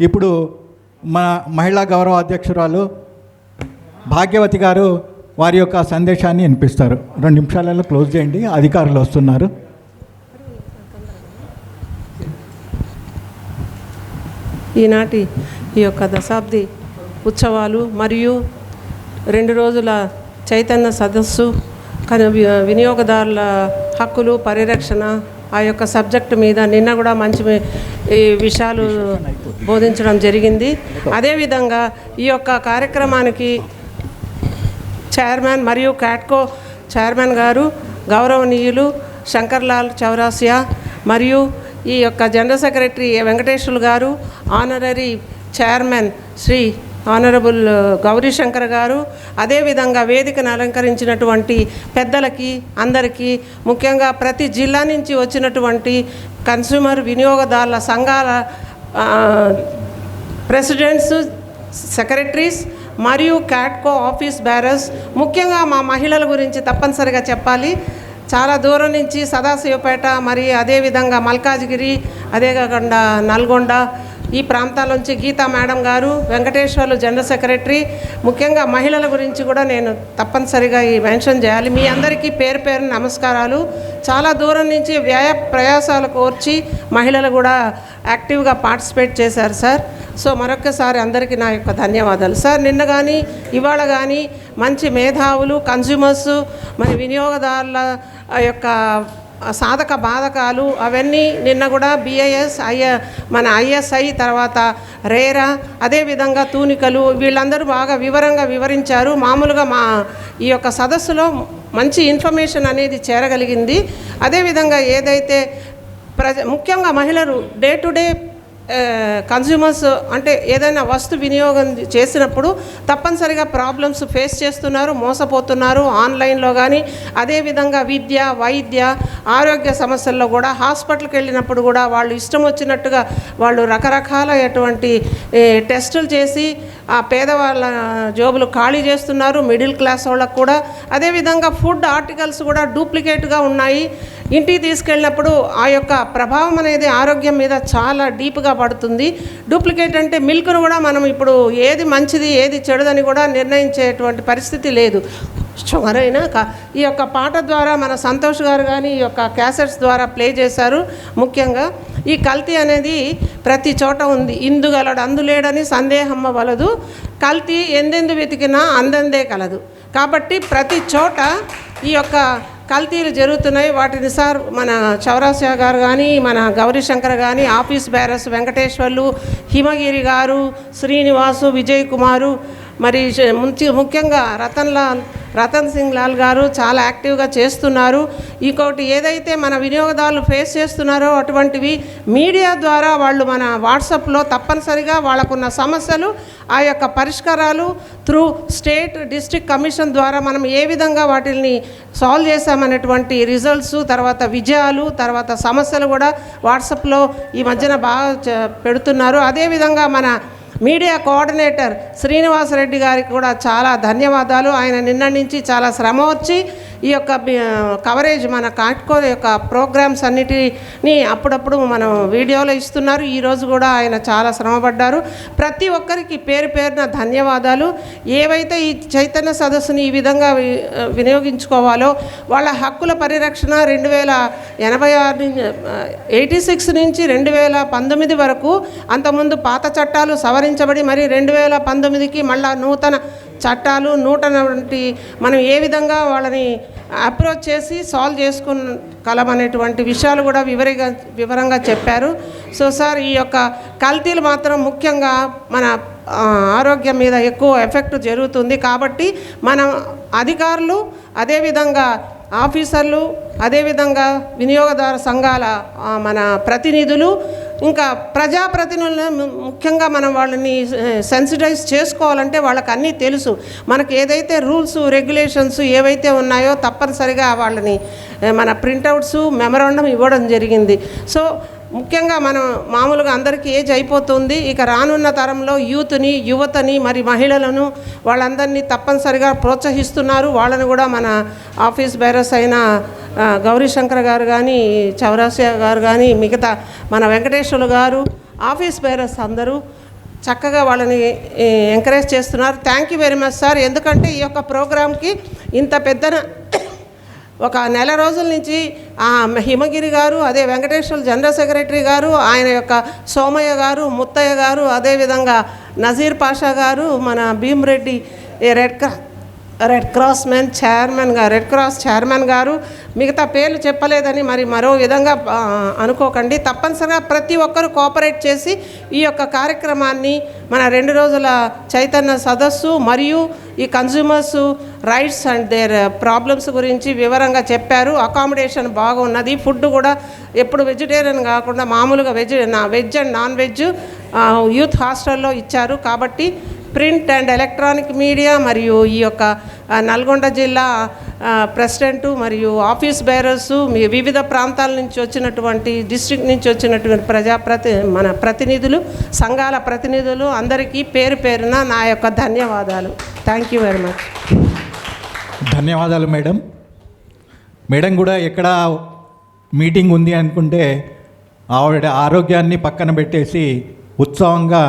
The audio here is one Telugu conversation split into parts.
ఇప్పుడు మా మహిళా గౌరవ అధ్యక్షురాలు భాగ్యవతి గారు వారి యొక్క సందేశాన్ని వినిపిస్తారు. రెండు నిమిషాలలో క్లోజ్ చేయండి అధికారులు వస్తున్నారు. ఈనాటి ఈ యొక్క దశాబ్ది ఉత్సవాలు మరియు రెండు రోజుల చైతన్య సదస్సు కను వి- వినియోగదారుల హక్కులు పరిరక్షణ ఆ యొక్క సబ్జెక్టు మీద నిన్న కూడా మంచి ఈ విషయాలు బోధించడం జరిగింది. అదేవిధంగా ఈ యొక్క కార్యక్రమానికి చైర్మన్ మరియు క్యాట్కో చైర్మన్ గారు గౌరవనీయులు శంకర్లాల్ చౌరాసియా మరియు ఈ యొక్క general secretary Venkateswarlu garu honorary chairman Shri honourable Gaurishankar garu అదేవిధంగా వేదికను అలంకరించినటువంటి పెద్దలకి అందరికీ ముఖ్యంగా ప్రతి జిల్లా నుంచి వచ్చినటువంటి కన్స్యూమర్ వినియోగదారుల సంఘాల ప్రెసిడెంట్స్ సెక్రటరీస్ మరియు క్యాట్కో ఆఫీస్ బ్యారర్స్ ముఖ్యంగా మా మహిళల గురించి తప్పనిసరిగా చెప్పాలి. చాలా దూరం నుంచి సదాశివపేట మరి అదేవిధంగా మల్కాజ్గిరి అదే కాకుండా నల్గొండ ఈ ప్రాంతాల నుంచి గీతా మేడం గారు వెంకటేశ్వర్లు జనరల్ సెక్రటరీ ముఖ్యంగా మహిళల గురించి కూడా నేను తప్పనిసరిగా ఈ మెన్షన్ చేయాలి. మీ అందరికీ పేరు పేరు నమస్కారాలు. చాలా దూరం నుంచి వ్యయ ప్రయాసాలు కోర్చి మహిళలు కూడా యాక్టివ్గా పార్టిసిపేట్ చేశారు సార్. సో మరొకసారి అందరికీ నా యొక్క ధన్యవాదాలు. సార్ నిన్న కానీ ఇవాళ కానీ మంచి మేధావులు కన్జ్యూమర్స్ మరి వినియోగదారుల ఆ యొక్క సాధక బాధకాలు అవన్నీ నిన్న కూడా బిఐఎస్ ఐఏ మన ఐఎస్ఐ తర్వాత రేరా అదేవిధంగా తూనికలు వీళ్ళందరూ బాగా వివరంగా వివరించారు. మామూలుగా మా ఈ యొక్క సదస్సులో మంచి ఇన్ఫర్మేషన్ అనేది చేరగలిగింది. అదేవిధంగా ఏదైతే ప్రజ ముఖ్యంగా మహిళలు డే టు డే కన్జ్యూమర్స్ అంటే ఏదైనా వస్తు వినియోగం చేసినప్పుడు తప్పనిసరిగా ప్రాబ్లమ్స్ ఫేస్ చేస్తున్నారు మోసపోతున్నారు ఆన్లైన్లో కానీ అదేవిధంగా విద్య వైద్య ఆరోగ్య సమస్యల్లో కూడా హాస్పిటల్కి వెళ్ళినప్పుడు కూడా వాళ్ళు ఇష్టం వచ్చినట్టుగా వాళ్ళు రకరకాల ఎటువంటి టెస్టులు చేసి ఆ పేదవాళ్ళ జోబులు ఖాళీ చేస్తున్నారు మిడిల్ క్లాస్ వాళ్ళకు కూడా. అదేవిధంగా ఫుడ్ ఆర్టికల్స్ కూడా డూప్లికేట్గా ఉన్నాయి. ఇంటికి తీసుకెళ్ళినప్పుడు ఆ యొక్క ప్రభావం అనేది ఆరోగ్యం మీద చాలా డీప్గా పడుతుంది. డూప్లికేట్ అంటే మిల్క్ను కూడా మనం ఇప్పుడు ఏది మంచిది ఏది చెడుదని కూడా నిర్ణయించేటువంటి పరిస్థితి లేదు. షుగర్ కా- ఈ యొక్క పాట ద్వారా మన సంతోష్ గారు కానీ ఈ యొక్క క్యాసెట్స్ ద్వారా ప్లే చేశారు. ముఖ్యంగా ఈ కల్తీ అనేది ప్రతి చోట ఉంది. ఇందుగలడు అందులేడని సందేహమ్మ వలదు. కల్తీ ఎందెందు వెతికినా అందందే కలదు. కాబట్టి ప్రతి చోట ఈ యొక్క కల్తీలు జరుగుతున్నాయి. వాటిని సార్ మన చౌరాసియా గారు కానీ మన గౌరీశంకర్ కానీ ఆఫీస్ బ్యారస్ వెంకటేశ్వర్లు హిమగిరి గారు శ్రీనివాసు విజయ్ కుమారు మరి ముఖ్యంగా రతన్లాల్ రతన్ సింగ్ లాల్ గారు చాలా యాక్టివ్గా చేస్తున్నారు. ఇంకోటి ఏదైతే మన వినియోగదారులు ఫేస్ చేస్తున్నారో అటువంటివి మీడియా ద్వారా వాళ్ళు మన వాట్సాప్లో తప్పనిసరిగా వాళ్ళకున్న సమస్యలు ఆ యొక్క పరిష్కారాలు త్రూ స్టేట్ డిస్ట్రిక్ట్ కమిషన్ ద్వారా మనం ఏ విధంగా వాటిని సాల్వ్ చేశామనేటువంటి రిజల్ట్స్ తర్వాత విజయాలు తర్వాత సమస్యలు కూడా వాట్సాప్లో ఈ మధ్యన బాగా పెడుతున్నారు. అదేవిధంగా మన మీడియా కోఆర్డినేటర్ శ్రీనివాసరెడ్డి గారికి కూడా చాలా ధన్యవాదాలు. ఆయన నిన్న నుంచి చాలా శ్రమ వచ్చి ఈ యొక్క కవరేజ్ మన కాట్కో యొక్క ప్రోగ్రామ్స్ అన్నిటిని అప్పుడప్పుడు మనం వీడియోలో ఇస్తున్నారు. ఈరోజు కూడా ఆయన చాలా శ్రమపడ్డారు. ప్రతి ఒక్కరికి పేరు పేరున ధన్యవాదాలు. ఏవైతే ఈ చైతన్య సదస్సుని ఈ విధంగా వి- వినియోగించుకోవాలో వాళ్ళ హక్కుల పరిరక్షణ రెండు వేల ఎనభై ఆరు నుంచి ఎయిటీ సిక్స్ నుంచి రెండు వేల పంతొమ్మిది వరకు అంతకుముందు పాత చట్టాలు సవరించబడి మరి రెండు వేల పంతొమ్మిదికి మళ్ళా నూతన చట్టాలు నూతనటువంటి మనం ఏ విధంగా వాళ్ళని అప్రోచ్ చేసి సాల్వ్ చేసుకున్న అనేటువంటి విషయాలు కూడా వివరంగా వివరంగా చెప్పారు. సో సార్ ఈ యొక్క కల్తీలు మాత్రం ముఖ్యంగా మన ఆరోగ్యం మీద ఎక్కువ ఎఫెక్ట్ జరుగుతుంది కాబట్టి మనం అధికారులు అదేవిధంగా ఆఫీసర్లు అదేవిధంగా వినియోగదారు సంఘాల మన ప్రతినిధులు ఇంకా ప్రజాప్రతినిధులను ముఖ్యంగా మనం వాళ్ళని సెన్సిటైజ్ చేసుకోవాలంటే వాళ్ళకి అన్నీ తెలుసు. మనకి ఏదైతే రూల్స్ రెగ్యులేషన్స్ ఏవైతే ఉన్నాయో తప్పనిసరిగా వాళ్ళని మన ప్రింటౌట్స్ మెమరాండం ఇవ్వడం జరిగింది. సో ముఖ్యంగా మనం మామూలుగా అందరికీ ఏజ్ అయిపోతుంది. ఇక రానున్న తరంలో యూత్ని యువతని మరి మహిళలను వాళ్ళందరినీ తప్పనిసరిగా ప్రోత్సహిస్తున్నారు. వాళ్ళని కూడా మన ఆఫీస్ బైరస్ అయిన గౌరీశంకర్ గారు కానీ చౌరాసియా గారు కానీ మిగతా మన వెంకటేశ్వర్లు గారు ఆఫీస్ బైరస్ అందరూ చక్కగా వాళ్ళని ఎంకరేజ్ చేస్తున్నారు. Thank you very much sir. ఎందుకంటే ఈ యొక్క ప్రోగ్రామ్కి ఇంత పెద్దన ఒక నెల రోజుల నుంచి హిమగిరి గారు అదే వెంకటేశ్వర జనరల్ సెక్రటరీ గారు ఆయన యొక్క సోమయ్య గారు ముత్తయ్య గారు అదేవిధంగా నజీర్ పాషా గారు మన Bheemareddy red red cross men chairman garu red cross chairman garu మిగతా పేర్లు చెప్పలేదని మరి మరో విధంగా అనుకోకండి. తప్పనిసరిగా ప్రతి ఒక్కరూ కోఆపరేట్ చేసి ఈ యొక్క కార్యక్రమాన్ని మన రెండు రోజుల చైతన్య సదస్సు మరియు ఈ consumers rights and their problems గురించి వివరంగా చెప్పారు. అకామిడేషన్ బాగున్నది. ఫుడ్ కూడా ఎప్పుడు వెజిటేరియన్ కాకుండా మామూలుగా వెజ్ నా veg and non veg youth హాస్టల్లో ఇచ్చారు. కాబట్టి ప్రింట్ అండ్ ఎలక్ట్రానిక్ మీడియా మరియు ఈ యొక్క నల్గొండ జిల్లా ప్రెసిడెంటు మరియు ఆఫీస్ బేరర్స్ మీ వివిధ ప్రాంతాల నుంచి వచ్చినటువంటి డిస్ట్రిక్ట్ నుంచి వచ్చినటువంటి ప్రజాప్రతి మన ప్రతినిధులు సంఘాల ప్రతినిధులు అందరికీ పేరు పేరున నా యొక్క ధన్యవాదాలు. థ్యాంక్ యూ వెరీ మచ్ ధన్యవాదాలు మేడం. మేడం కూడా ఎక్కడ మీటింగ్ ఉంది అనుకుంటే ఆవిడ ఆరోగ్యాన్ని పక్కన పెట్టేసి ఉత్సవంగా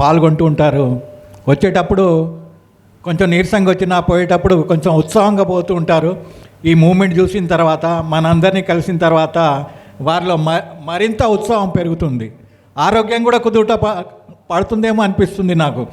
పాల్గొంటూ ఉంటారు. వచ్చేటప్పుడు కొంచెం నీరసంగా వచ్చినా పోయేటప్పుడు కొంచెం ఉత్సాహంగా పోతూ ఉంటారు. ఈ మూమెంట్ చూసిన తర్వాత మనందరినీ కలిసిన తర్వాత వారిలో మ మరింత ఉత్సాహం పెరుగుతుంది. ఆరోగ్యం కూడా కుదుట ప- పడుతుందేమో అనిపిస్తుంది నాకు.